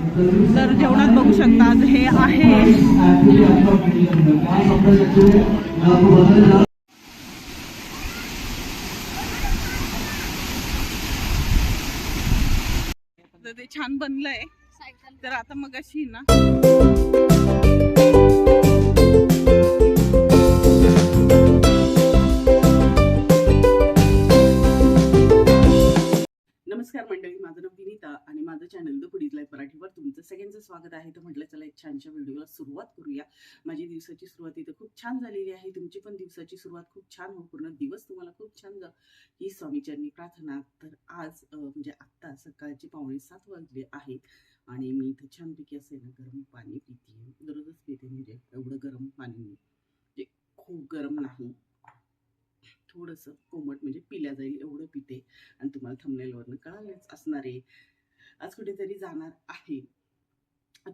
तर जेवणात बघू शकता आज हे आहे. ते छान बनलंय. तर आता मग अशी ना नमस्कार मंडळी माझं नाव विनीता आणि माझं चॅनल द पुढील लाईफ मराठीवर तुमचं सगळ्यांचं स्वागत आहे. तर म्हटलं चला एक छानशा व्हिडिओला सुरुवात करूया. माझी दिवसाची सुरुवात इथं खूप छान झालेली आहे. तुमची पण दिवसाची सुरुवात खूप छान हो पूर्ण दिवस तुम्हाला खूप छान जा ही स्वामीचरणी प्रार्थना. तर आज म्हणजे आत्ता सकाळचे पावणे सात वाजले आहेत आणि मी इथं छानपैकी असेल ना गरम पाणी पिते. दररोजच पिते म्हणजे एवढं गरम पाणी म्हणजे खूप गरम नाही. थोडंसं कोमट म्हणजे पिल्या जाईल एवढं पिते. आणि तुम्हाला थंबनेलवरनं कळालेच असणार आहे. आज कुठेतरी जाणार आहे.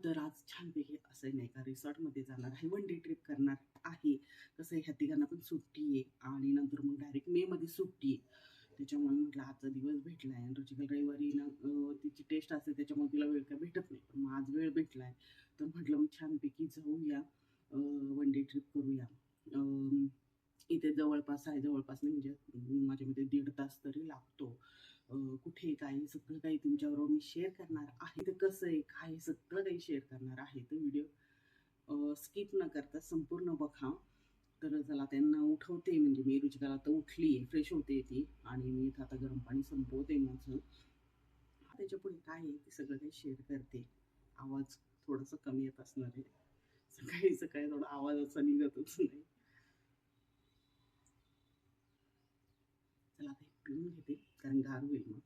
तर आज छानपैकी असं नाही का रिसॉर्टमध्ये जाणार आहे वन डे ट्रिप करणार आहे. कसं आहे ह्या तिघांना पण सुट्टी आहे आणि नंतर मग डायरेक्ट मेमध्ये सुट्टी आहे. त्याच्यामुळे म्हटलं आजचा दिवस भेटला आहे आणि रुचिकल रविवारी ना तिची टेस्ट असते त्याच्यामुळे तिला वेळ काय भेटत नाही. पण मग आज वेळ भेटला आहे तर म्हटलं मग छानपैकी जाऊया. वन डे ट्रिप करूया. इथे जवळपास आहे जवळपास नाही म्हणजे माझ्या मते दीड तास तरी लागतो. कुठे काय सगळं काही तुमच्याबरोबर मी शेअर करणार आहे. तर कसं आहे काय सगळं काही शेअर करणार आहे तर व्हिडिओ स्किप न करता संपूर्ण बघा. तर चला त्यांना उठवते म्हणजे मी रुचिकाला आता उठली आहे फ्रेश होते ती आणि मी इथं आता गरम पाणी संपवते माझं. त्याच्या पुढे काय आहे ते सगळं काही शेअर करते. आवाज थोडंसं कमी येत असणार आहे. सकाळी सकाळी थोडा आवाज असा निघतच नाही. हे पिऊन घेते कारण गार होईल मग.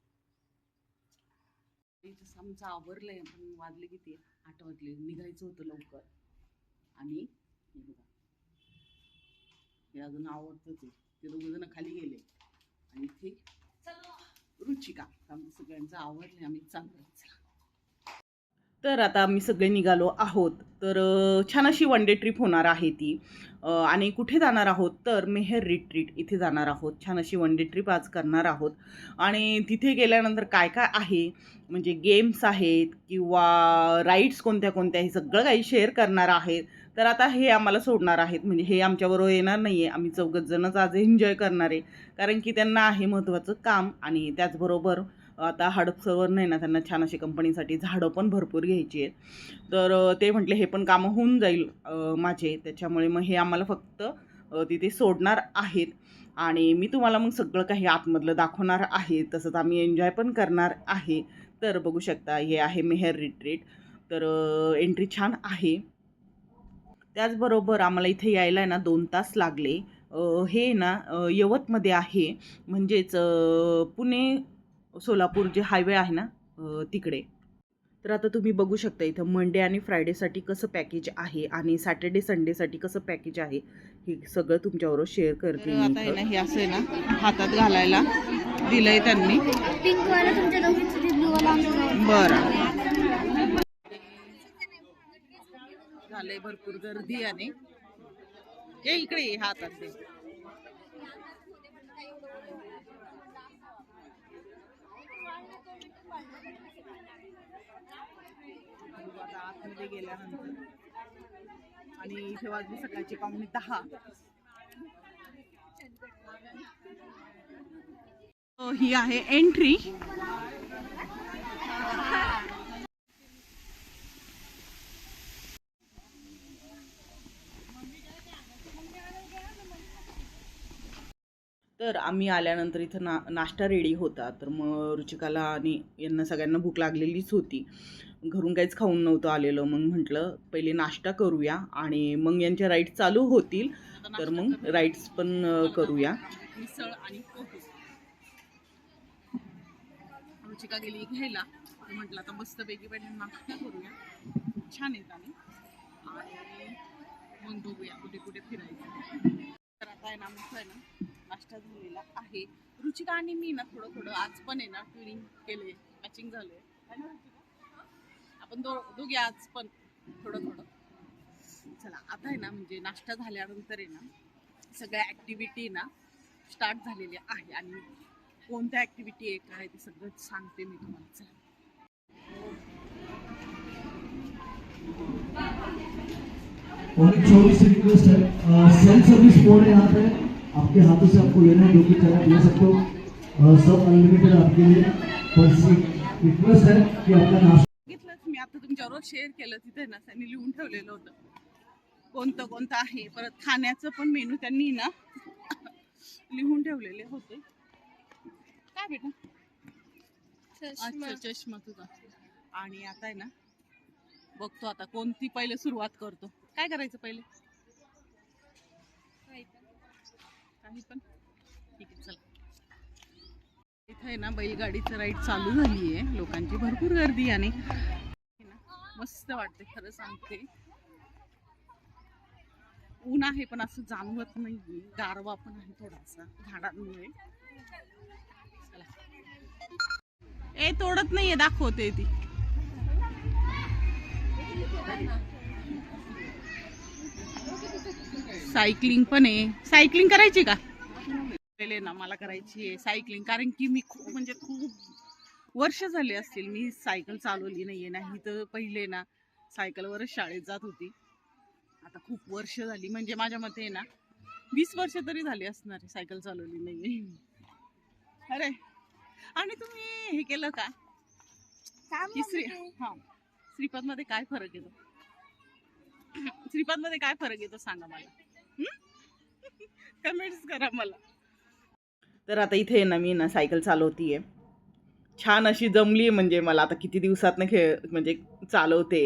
इथं आमचं आवरलंय पण वाजले किती? आठ वाजले. निघायचं होतं लवकर. आणि हे बघा. हे अजून आवडतच आहे ते दोघ जण खाली गेले. आणि इथे रुचिका. आमचं सगळ्यांचं आवडलंय आम्ही चांगलं तर आता आम्ही सगळे निघालो आहोत. तर छान अशी वन डे ट्रिप होणार आहे ती. आणि कुठे जाणार आहोत? तर मेहर रिट्रीट इथे जाणार आहोत. छान अशी वन डे ट्रिप आज करणार आहोत. आणि तिथे गेल्यानंतर काय काय आहे? म्हणजे गेम्स आहेत किंवा राईड्स कोणत्या कोणत्या हे सगळं काही शेअर करणार आहेत. तर आता हे आम्हाला सोडणार आहेत. म्हणजे हे आमच्याबरोबर येणार नाही आहे आम्ही चौघत जणच आज एन्जॉय करणार आहे. कारण की त्यांना आहे महत्त्वाचं काम आणि त्याचबरोबर आता हडपसरवर नाही ना त्यांना छान अशी कंपनीसाठी झाडं पण भरपूर घ्यायची आहेत. तर ते म्हटले हे पण कामं होऊन जाईल माझे. त्याच्यामुळे मग हे आम्हाला फक्त तिथे सोडणार आहेत. आणि मी तुम्हाला मग सगळं काही आतमधलं दाखवणार आहे. तसंच आम्ही एन्जॉय पण करणार आहे. तर बघू शकता हे आहे मेहर रिट्रीट. तर एंट्री छान आहे. त्याचबरोबर आम्हाला इथे यायला आहे ना दोन तास लागले. हे ना यवतमध्ये आहे. म्हणजेच पुणे सोलापूर जे हायवे आहे ना तिकडे. तर आता तुम्ही बघू शकता इथं मंडे आणि फ्रायडेसाठी कसं पॅकेज आहे आणि सॅटर्डे संडेसाठी कसं पॅकेज आहे हे सगळं तुमच्याबरोबर शेअर करते आता आहे ना हे असं आहे ना हातात घालायला दिलंय त्यांनी. बरं. झालंय भरपूर गर्दी आणि ये इकडे हातात मध्ये गेल्यानंतर. आणि इथे वाजली सकाळची पाहुणे दहा. ही आहे एंट्री तर आम्ही आल्यानंतर इथं ना नाश्ता रेडी होता. तर मग रुचिकाला आणि यांना सगळ्यांना भूक लागलेलीच होती. घरून काहीच खाऊन नव्हतं आलेलं. मग म्हटलं पहिले नाश्ता करूया आणि मग यांच्या राईड्स चालू होतील. तर मग राईड्स पण करूया. मिसळ आणि रुचिका गेली घ्यायला. म्हटलं आता मस्तपैकी पहिले नाश्ता करूया. छान आणि आणि मग बघूया कुठे कुठे फिरायचं. तर आता आहे ना मस्त आहे ना नाश्ता झालेला आहे. रुचिका आणि मी ना थोडं थोडं आज पण आहे ना ट्विनिंग केले मॅचिंग झालंय. आपण दो दोघे आज पण थोडं थोडं. चला आता आहे ना म्हणजे नाश्ता झाल्यानंतर आहे ना सगळ्या ॲक्टिव्हिटी ना स्टार्ट झालेल्या आहे. आणि कोणत्या ॲक्टिव्हिटी आहे काय ते सगळं सांगते मी तुम्हाला. चला. चौबीस रिक्वेस्ट है सेल्फ सर्विस मोड यहाँ पे आपके हाथों से आपको लेना है जो कि चाहे आप ले सकते हो। सब अनलिमिटेड आपके लिए रिक्वेस्ट है कि आपका नाश्ता मी आता तुमच्याबरोबर शेअर केलं तिथे ना त्यांनी लिहून ठेवलेलं होतं. कोणतं कोणतं आहे परत खाण्याचं पण मेनू त्यांनी ना लिहून ठेवलेले होते. काय बेटा? अच्छा चष्मा तुझा. आणि आता आहे ना बघतो आता कोणती पहिले सुरुवात करतो. काय करायचं पहिले? काही पण. ठीक आहे चला. इथं आहे ना बैलगाडीचं राईड चालू झाली आहे लोकांची भरपूर गर्दी आणि ना, मस्त वाटते खरं सांगते. ऊन आहे पण असं जाणवत नाही गारवा पण आहे थोडासा झाडांमुळे. चला. ए तोडत नाहीये दाखवते ती. सायकलिंग पण आहे. सायकलिंग करायची का? पहिले ना मला करायची आहे सायकलिंग. कारण की मी खूप म्हणजे खूप वर्ष झाले असतील मी सायकल चालवली नाहीये. नाही तर पहिले ना सायकलवरच शाळेत जात होती. आता खूप वर्ष झाली. म्हणजे माझ्या मते ना वीस वर्ष तरी झाली असणार आहे सायकल चालवली नाहीये. अरे आणि तुम्ही हे केलं का? की श्री हा. श्रीपादमध्ये काय फरक येतो? श्रीपादमध्ये काय फरक येतो सांगा मला. कमेंट्स करा मला. तर आता इथे ना मी ना सायकल चालवतीये छान अशी जमली आहे म्हणजे मला. आता किती दिवसातनं खेळ म्हणजे चालवते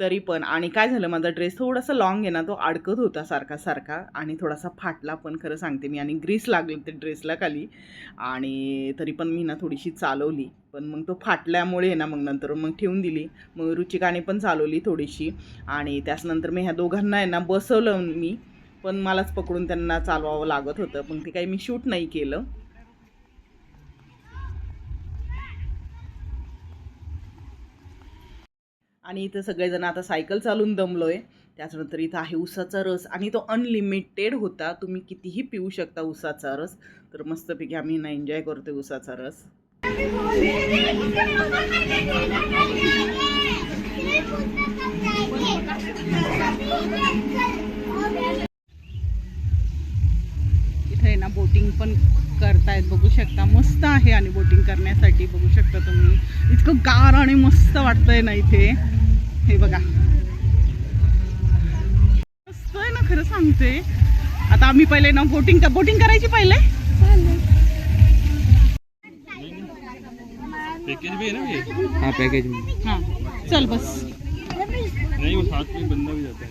तरी पण. आणि काय झालं माझा ड्रेस थोडासा लॉंग आहे ना तो अडकत होता सारखा सारखा. आणि थोडासा फाटला पण खरं सांगते मी. आणि ग्रीस लागली ते ड्रेसला खाली. आणि तरी पण मी ना थोडीशी चालवली. पण मग तो फाटल्यामुळे ना मग नंतर मग ठेवून दिली. मग रुचिकाने पण चालवली थोडीशी. आणि त्याचनंतर मी ह्या दोघांना आहे ना बसवलं मी. पण मलाच पकडून त्यांना चालवावं लागत होतं. पण ते काही मी शूट नाही केलं. आणि इथं सगळेजण आता सायकल चालून दमलो आहे त्याच्यानंतर इथं आहे उसाचा रस आणि तो अनलिमिटेड होता. तुम्ही कितीही पिऊ शकता उसाचा रस. तर मस्तपैकी आम्ही ना एन्जॉय करतोय उसाचा रस. आहे ना बोटिंग पण करतायत बघू शकता. मस्त आहे आणि बोटिंग करण्यासाठी बघू शकता तुम्ही. इतकं गार आणि मस्त वाटतंय ना इथे. हे बघा. मस्त आहे ना खरं सांगते. आता आम्ही पहिले ना बोटिंग बोटिंग करायची पहिले? पैकेज भी है ना ये हाँ पैकेज में हां। चल बस. नहीं वो साथ में बंदा भी जाता है।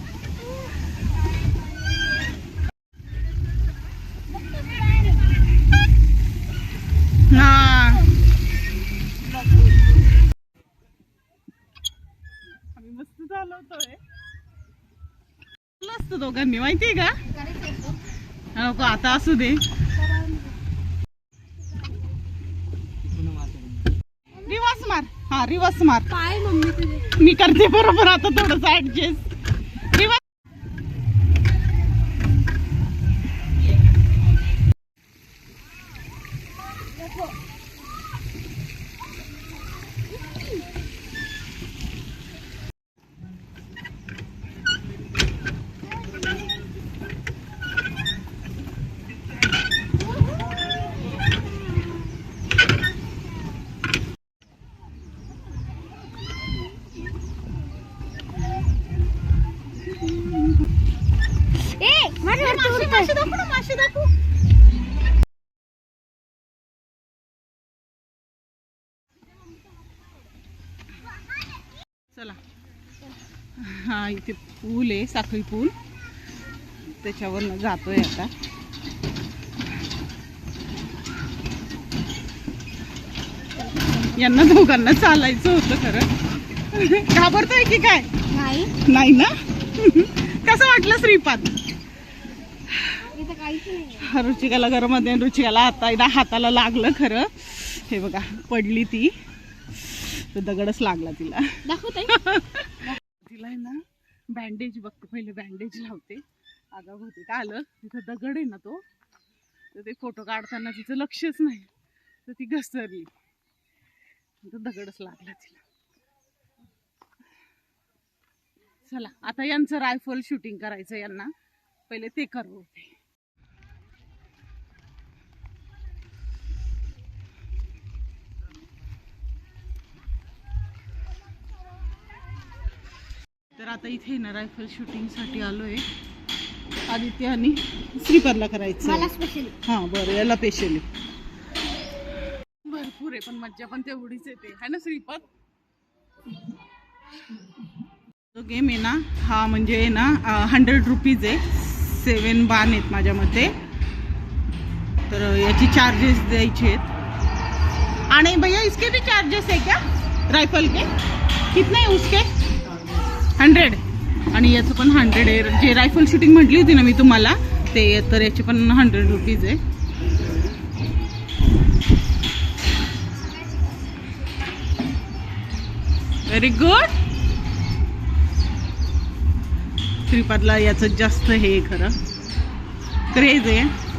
दोघांनी माहितीये का? नको आता असू दे. रिवर्स मार. हा रिवर्स मार. पाय मम्मी मी करते बरोबर आता थोडस ऍडजस्ट इथे पूल आहे साखळी पूल. त्याच्यावरनं जातोय आता. यांना दोघांना चालायचं होतं खरं. घाबरतोय की काय? नाही. नाही ना? कसं वाटलं श्रीपाद? रुचिकाला गरम होते रुचिकाला आता ना हाताला लागलं खरं. हे बघा पडली ती दगडच लागला तिला. दाखवताय. तिला आहे ना बँडेज बघते पहिले बँडेज लावते. आगाव होते. का आलं? तिथं दगड आहे ना तो. तर ते फोटो काढताना तिचं लक्षच नाही. तर ती घसरली. तर दगडच लागला तिला. चला आता यांचं रायफल शूटिंग करायचं यांना. पहिले ते करू तर आता इथे ना रायफल शूटिंगसाठी आलोय. आदित्य आणि श्रीपरला करायचं स्पेशल हां बरं याला पेशली भरपूर आहे पण मज्जा पण तेवढीच येते. है ना श्रीपद? जो गेम आहे ना हा म्हणजे आहे ना हंड्रेड रुपीज आहे. सेवन बान आहेत माझ्या मते. तर याची चार्जेस द्यायचे आहेत. आणि भैया इसके भी चार्जेस है क्या? रायफल के? कितने उसके? हंड्रेड. आणि याचं पण हंड्रेड आहे. जे रायफल शूटिंग म्हटली होती ना मी तुम्हाला ते तर याचे पण हंड्रेड रुपीज आहे. व्हेरी गुड श्रीपादला याचं जास्त हे खरं. क्रेज आहे.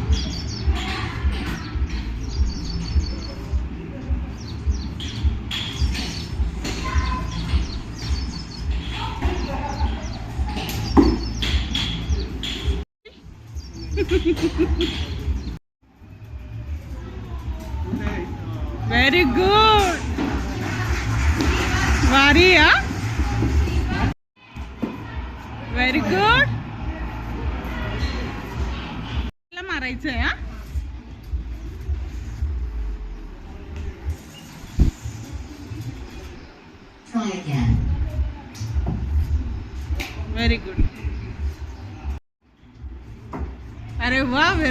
व्हेरी गुड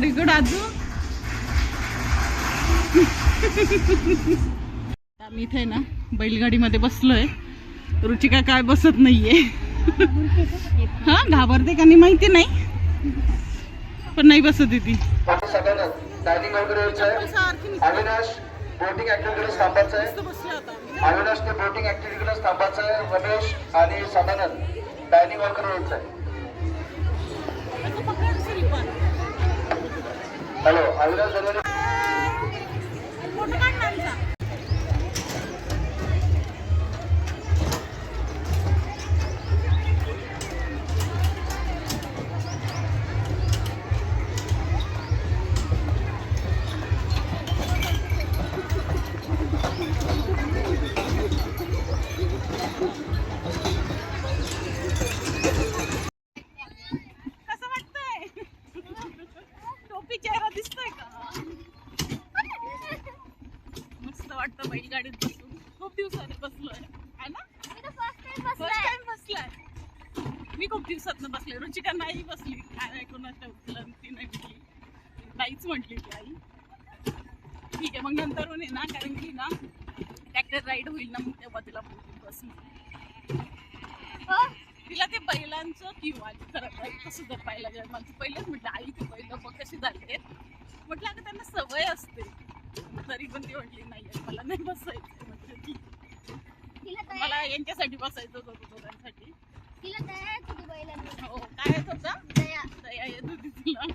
व्हेरी गुड आजू आम्ही इथे ना बैलगाडीमध्ये बसलोय. रुचिका काय बसत नाहीये. हा घाबरते का नाही माहिती नाही. पण नाही बसत ती. अविनाश बोटिंग ऍक्टिव्हिटीकडे थांबायचं आहे. अविनाश ते बोटिंग ऍक्टिव्हिटीकडे थांबायचं आहे. रमेश आणि सदानंद डायनिंग वगैरे यायचं आहे. हॅलो अविनाश पाहिलं गेलं मला ती पहिलेच म्हटलं आई ती बैल बघ कशी झाली म्हटलं अगं त्यांना सवय असते. तरी पण ती म्हटली नाही मला नाही बसायचं म्हटलं ठीक. मला यांच्यासाठी बसायचं होतं दोघांसाठी. तिला दया येत होती. हो काय येत होतं? दया. दया येत होती तिला.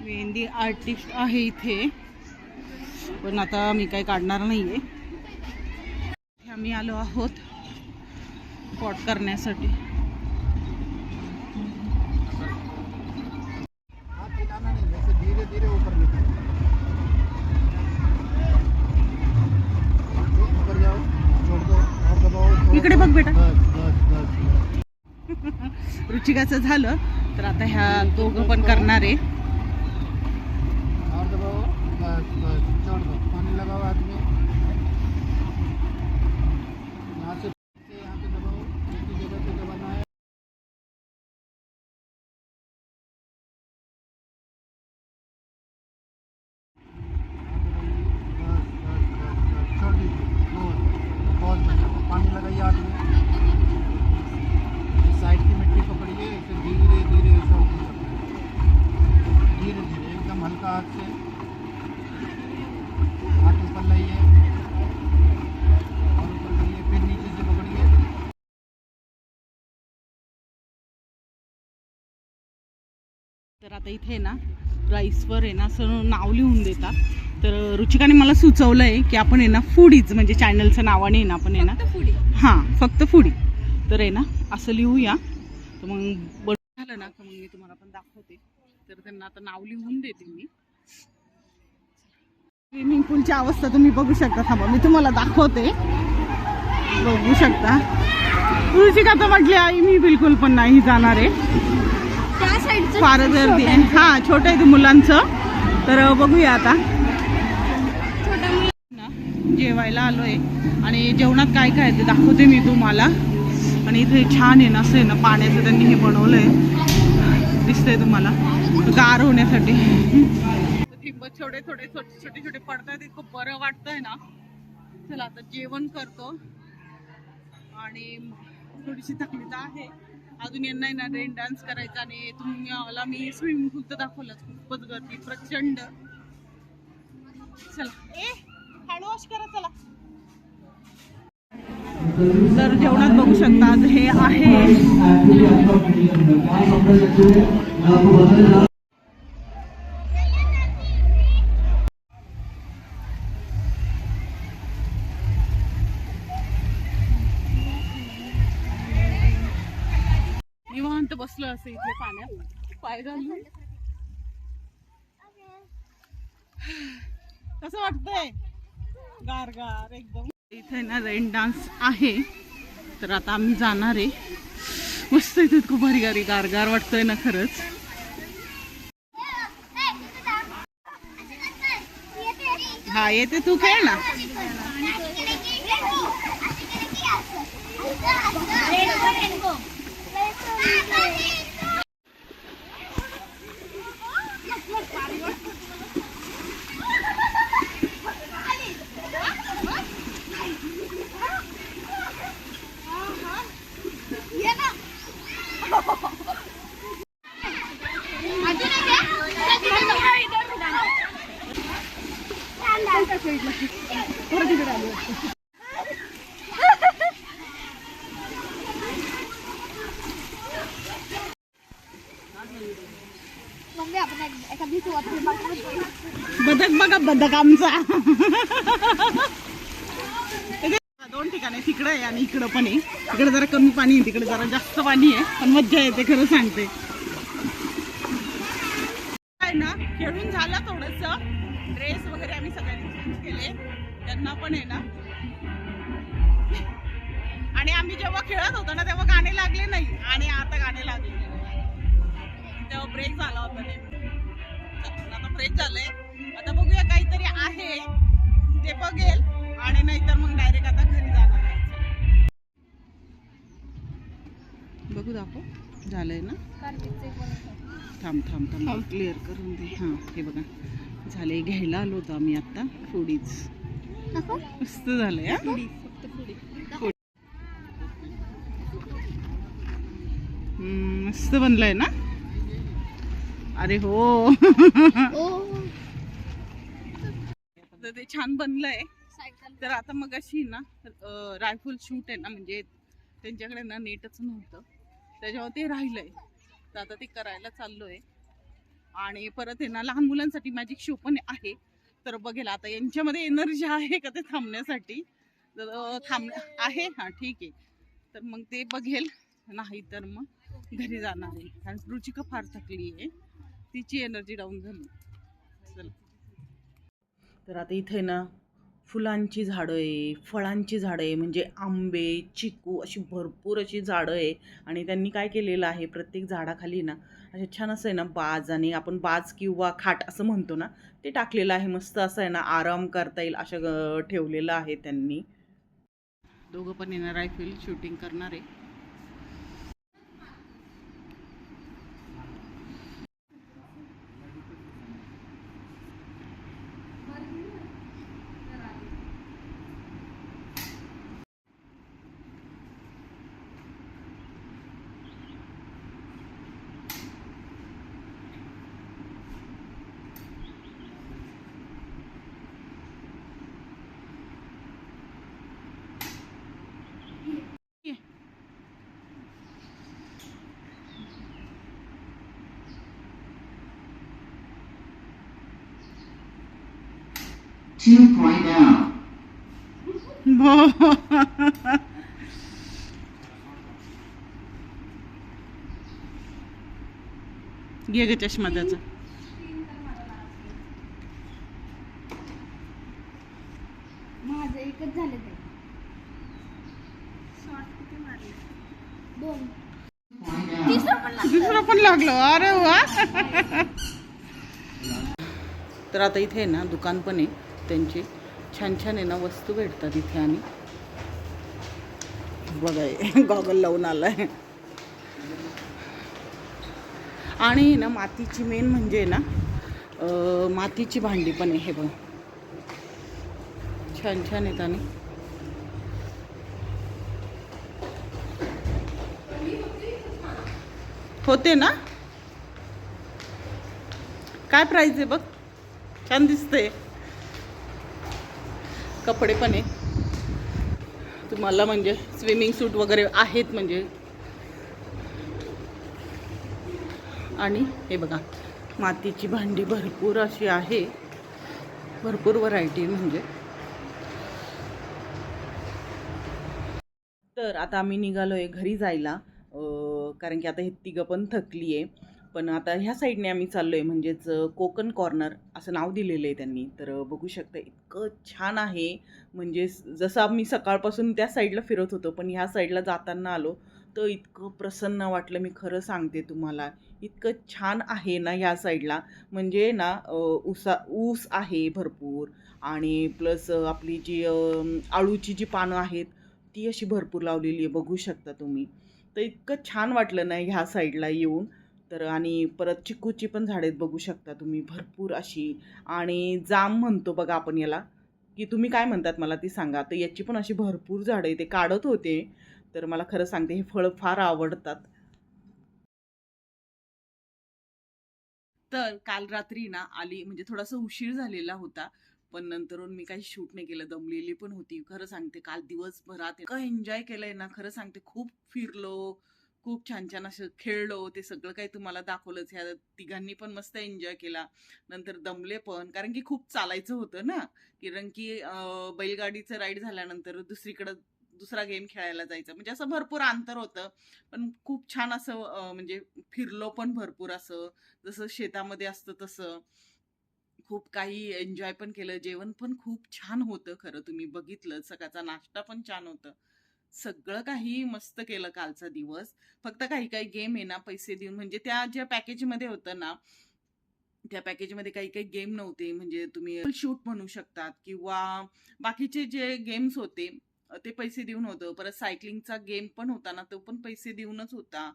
मेहंदी आर्टिस्ट आहे इथे. पण आता मी काही काढणार नाहीये. आम्ही आलो आहोत पॉट करण्यासाठी. तिघाचं झालं तर आता ह्या दोघं पण करणार आहे और दबाओ बस बस छोड़ दो पानी लगाओ हाथ में यहाँ से यहाँ पे दबाओ एक ही जगह पे दबाना है बस बस बस बस छोड़ दीजिए बहुत बहुत बढ़िया पानी लगाइए हाथ में इस साइड की मिट्टी पकड़िए इसे धीरे धीरे ऐसा ऊपर करना है। पल्ला ही है और ऊपर करिए फिर नीचे से पकड़िए तर आता इथे ना राईसवर आहे ना असं नाव लिहून देतात. तर रुचिकाने मला सुचवलं आहे की आपण आहे ना फूडीज म्हणजे चॅनलचं नावाने आहे ना आपण आहे ना हां फक्त फूडी तर आहे ना असं लिहूया. तर मग बरं झालं ना का मग मी तुम्हाला पण दाखवते. तर त्यांना आता नाव लिहून देते मी. स्विमिंग पूलची अवस्था तुम्ही बघू शकता थांबा मी तुम्हाला दाखवते. बघू शकता. रुचिका तर म्हटली आई मी बिलकुल पण नाही जाणार आहे. त्या साईडचं फार गर्दी. आहे. हा छोटं आहे ते मुलांचं. तर बघूया आता. जेवायला आलोय. आणि जेवणात काय काय आहे ते दाखवते मी तुम्हाला. आणि इथे छान आहे ना असं आहे ना पाण्याचं त्यांनी हे बनवलंय. दिसतंय तुम्हाला. गार होण्यासाठी. थिंब छोटे थोडे छोटे छोटे छोटे पडतायत. इतकं बरं वाटतंय ना. चला आता जेवण करतो. आणि थोडीशी तकलीफ आहे. अजून यांना ना रेन डान्स करायचा आणि तुम्हाला मी स्विमिंग पूल तर दाखवलंच खूपच गर्दी प्रचंड. चला. ए हँडवॉश करा चला. तर जेवणात बघू शकता आज हे आहे. बसलो असं इथे पाण्यात. पाय घालून. कसं वाटतंय? गार गार एकदम. इथे ना रेन डान्स आहे. तर आता आम्ही जाणार आहे. मस्त इथे खूप भारी गारी गार गार वाटतंय ना खरंच. हा येते तू खेळ ना. मम्मी आपण एक- एका बदक बघा बदक आमचा दोन ठिकाणी तिकडं आहे आणि इकडं पण आहे. तिकडे जरा कमी पाणी आहे तिकडे जरा जास्त पाणी आहे पण मज्जा येते खरं सांगते. काय ना खेळून झालं थोडस. ड्रेस वगैरे आम्ही सगळ्यांनी चेंज केले. त्यांना पण आहे ना. आणि आम्ही जेव्हा खेळत होतो ना तेव्हा गाणे लागले नाही. आणि आता गाणे लागले. तेव्हा ब्रेक झाला होता ते. आता फ्रेश झालंय. आता बघूया काहीतरी आहे. ते बघेल. आणि नाहीतर मग डायरेक्ट आता घरी जाणार. बघू दाखव. झालंय ना? थांब थांब थांब. क्लिअर करून दे. हां हे बघा. झालंय. घ्यायला आलो होतो आम्ही आता. फुडीच मस्त झालंय हा? मस्त बनलंय ना? अरे हो. तर ते छान बनलंय. तर आता मग अशी ना रायफल शूट आहे ना म्हणजे त्यांच्याकडे ना नेटच नव्हतं. त्याच्यावर ते राहिलंय. तर आता ते करायला चाललोय. आणि परत आहे ना लहान मुलांसाठी मॅजिक शो पण आहे. तर बघेल आता यांच्यामध्ये एनर्जी आहे का ते थांबण्यासाठी? तर अं, थांब आहे? हां ठीक आहे. तर मग ते बघेल. नाही तर मग घरी जाणार आहे. कारण रुचिका फार थकली आहे तिची एनर्जी डाऊन झाली. चला. तर आता इथे ना फुलांची झाडं आहे फळांची झाडं आहे म्हणजे आंबे चिकू अशी भरपूर अशी झाडं आहे. आणि त्यांनी काय केलेलं आहे प्रत्येक झाडाखाली ना असे छान असं आहे ना बाज आणि आपण बाज किंवा खाट असं म्हणतो ना ते टाकलेलं आहे. मस्त असं आहे ना आराम करता येईल असं ग- ठेवलेलं आहे त्यांनी. दोघं पण येणार रायफल शूटिंग करणार आहे. Two point down. Geri çeşmedeci. तर आता इथे आहे ना दुकान पण आहे त्यांची. छान छान आहे ना वस्तू भेटतात इथे आणि. बघाय गॉगल लावून आलाय. आणि ना मातीची मेन म्हणजे ना मातीची भांडी पण आहे हे बघ. छान छान आहेत आणि. होते ना? काय प्राईज आहे बघ? छान दिसते कपडे पण आहे. तुम्हाला म्हणजे स्विमिंग सूट वगैरे आहेत म्हणजे. आणि हे बघा मातीची भांडी भरपूर अशी आहे. भरपूर व्हरायटी म्हणजे. तर आता आम्ही निघालोय घरी जायला. कारण की आता हे तिघं पण थकली आहे पण आता ह्या साईडने आम्ही चाललोय म्हणजेच कोकण कॉर्नर असं नाव दिलेलं आहे त्यांनी. तर बघू शकता इतकं छान आहे. म्हणजे जसं आम्ही सकाळपासून त्या साईडला फिरत होतो पण ह्या साईडला जाताना आलो तर इतकं प्रसन्न वाटलं मी खरं सांगते तुम्हाला. इतकं छान आहे ना ह्या साईडला. म्हणजे ना ऊसा ऊस आहे भरपूर आणि प्लस आपली जी आळूची जी पानं आहेत ती अशी भरपूर लावलेली आहे बघू शकता तुम्ही. तर इतकं छान वाटलं ना ह्या साईडला येऊन. तर आणि परत चिकूची पण झाडे आहेत बघू शकता तुम्ही भरपूर अशी. आणि जाम म्हणतो बघा आपण याला. की तुम्ही काय म्हणतात मला ती सांगा. तर याची पण अशी भरपूर झाडं ते काढत होते. तर मला खरं सांगते हे फळं फार आवडतात. तर काल रात्री ना आली म्हणजे थोडासा उशीर झालेला होता. पण नंतरून मी काही शूट नाही केलं. दमलेली पण होती. खरं सांगते काल दिवसभरात इतकं एन्जॉय केलंय ना खरं सांगते खूप फिरलो. खूप छान छान असं खेळलो ते सगळं काही तुम्हाला दाखवलंच. ह्या तिघांनी पण मस्त एन्जॉय केला. नंतर दमले पण. कारण की खूप चालायचं होतं ना. कारण की बैलगाडीचं राईड झाल्यानंतर दुसरीकडं दुसरा गेम खेळायला जायचं. म्हणजे असं भरपूर अंतर होतं. पण खूप छान असं म्हणजे फिरलो पण भरपूर असं. जसं शेतामध्ये असतं तसं. खूप काही एन्जॉय पण केलं. जेवण पण खूप छान होतं खरं तुम्ही बघितलं. सकाळचा नाश्ता पण छान होतं. सगळं काही मस्त केलं कालचा दिवस. फक्त काही काही गेम आहे ना पैसे देऊन. म्हणजे त्या ज्या पॅकेजमध्ये होतं ना त्या पॅकेजमध्ये काही काही गेम नव्हते. म्हणजे तुम्ही शूट म्हणू शकतात किंवा बाकीचे जे गेम्स होते ते पैसे देऊन होतं. परत सायकलिंगचा गेम पण होता ना तो पण पैसे देऊनच होता.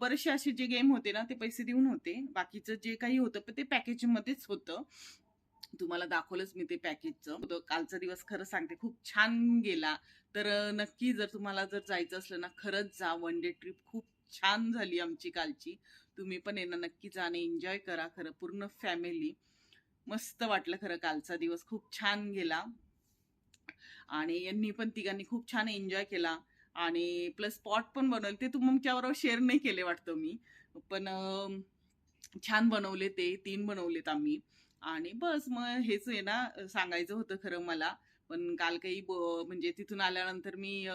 बरेचसे असे जे गेम होते ना ते पैसे देऊन होते. बाकीचं जे काही होतं पण ते पॅकेजमध्येच होतं. तुम्हाला दाखवलंच मी ते पॅकेजचं कालचा दिवस खरं सांगते खूप छान गेला. तर नक्की जर तुम्हाला जर जायचं असलं ना खरंच जा. वन डे ट्रिप खूप छान झाली आमची कालची. तुम्ही पण येणं नक्की जा आणि एन्जॉय करा खरं पूर्ण फॅमिली मस्त वाटलं खरं कालचा दिवस. खूप छान गेला. आणि यांनी पण तिघांनी खूप छान एन्जॉय केला. आणि प्लस स्पॉट पण बनवले. ते तुमच्याबरोबर शेअर नाही केले वाटतं मी. पण छान बनवले ते. तीन बनवलेत आम्ही. आणि बस मग हेच आहे ना सांगायचं होतं खरं मला. पण काल काही ब- म्हणजे तिथून आल्यानंतर मी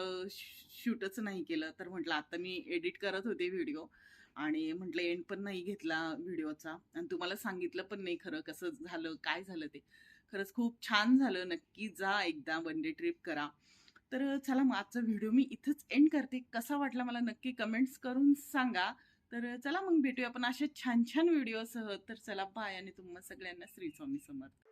शूटच नाही केलं. तर म्हटलं आता मी एडिट करत होते व्हिडिओ आणि म्हटलं एंड पण नाही घेतला व्हिडिओचा. आणि तुम्हाला सांगितलं पण नाही खरं कसं झालं काय झालं ते. खरंच खूप छान झालं. नक्की जा एकदा वन डे ट्रिप करा. तर चला मग आजचा व्हिडिओ मी इथंच एंड करते. कसा वाटला मला नक्की कमेंट्स करून सांगा. तर चला मग भेटूया आपण अशा छान छान व्हिडिओसह तर चला बाय आणि तुम्हा सगळ्यांना श्री स्वामी समर्थ.